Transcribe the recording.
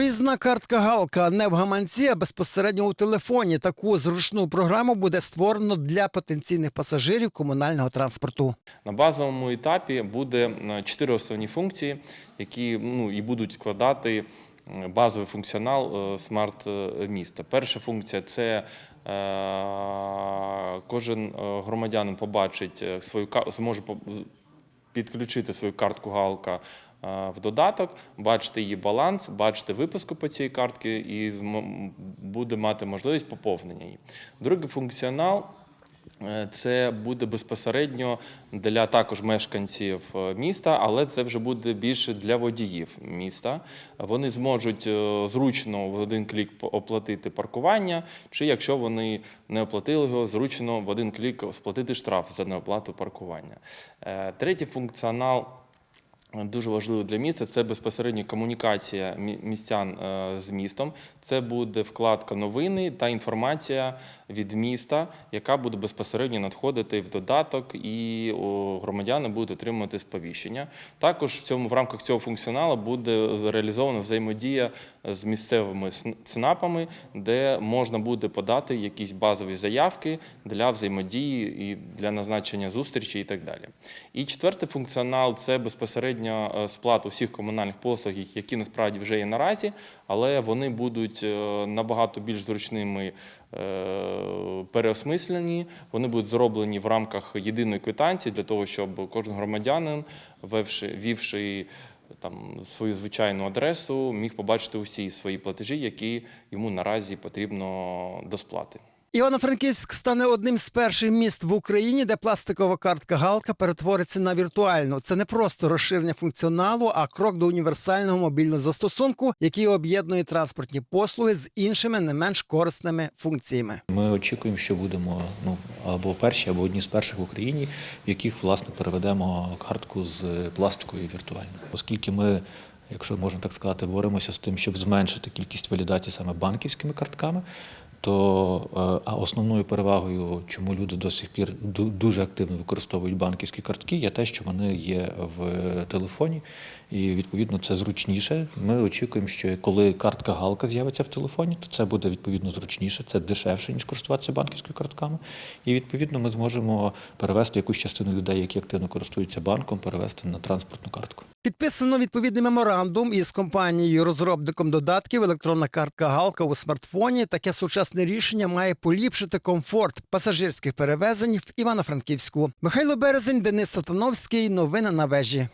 Проїзна картка Галка не в гаманці, а безпосередньо у телефоні. Таку зручну програму буде створено для потенційних пасажирів комунального транспорту. На базовому етапі буде е, чотири основні функції, які ну, і будуть складати е, базовий функціонал е, смарт-міста. Перша функція це кожен громадянин побачить свою зможе підключити свою картку Галка е, в додаток, бачити її баланс, бачити випуску по цій картці і буде мати можливість поповнення її. Другий функціонал Це буде безпосередньо для також мешканців е, міста, але це вже буде більше для водіїв міста. Вони зможуть е, зручно в один клік оплатити паркування, чи якщо вони не оплатили його, зручно в один клік сплатити штраф за неоплату паркування. Е, Третій функціонал. Дуже важливо для міста це безпосередньо комунікація містян е, з містом. Це буде вкладка новини та інформація від міста, яка буде безпосередньо надходити в додаток, і громадяни будуть отримувати сповіщення. Також в цьому в рамках цього функціоналу буде реалізована взаємодія з місцевими ЦНАПами, де можна буде подати якісь базові заявки для взаємодії і для назначення зустрічі і так далі. І четвертий функціонал це безпосередньо е, сплата усіх комунальних послуг, які насправді вже є наразі, але вони будуть е, набагато більш зручними е, переосмислені. Вони будуть зроблені в рамках єдиної квитанції для того, щоб кожен громадянин, ввівши там свою звичайну адресу, міг побачити усі свої платежі, які йому наразі потрібно до. Івано-Франківськ стане одним з перших міст в Україні, де пластикова картка Галка перетвориться на віртуальну. Це не просто розширення функціоналу, а крок до універсального мобільного застосунку, який об'єднує транспортні послуги з іншими не менш корисними функціями. Ми очікуємо, що будемо ну або перші, або одні з перших в Україні, в яких власне переведемо картку з пластикової віртуальної. Оскільки ми, якщо можна так сказати, боремося з тим, щоб зменшити кількість валідацій саме банківськими картками. То е, а основною перевагою, чому люди до сих пір дуже активно використовують банківські картки, є те, що вони є в телефоні, і відповідно це зручніше. Ми очікуємо, що коли картка галка з'явиться в телефоні, то це буде відповідно зручніше, це дешевше ніж користуватися банківськими картками. І відповідно ми зможемо перевести якусь частину людей, які активно користуються банком, перевести на транспортну картку. Підписано відповідний меморандум із компанією розробником додатків електронна картка Галка у смартфоні. Таке сучасне рішення має поліпшити комфорт пасажирських перевезень в Івано-Франківську. Михайло Березень, Денис Сатановський. Новини на вежі.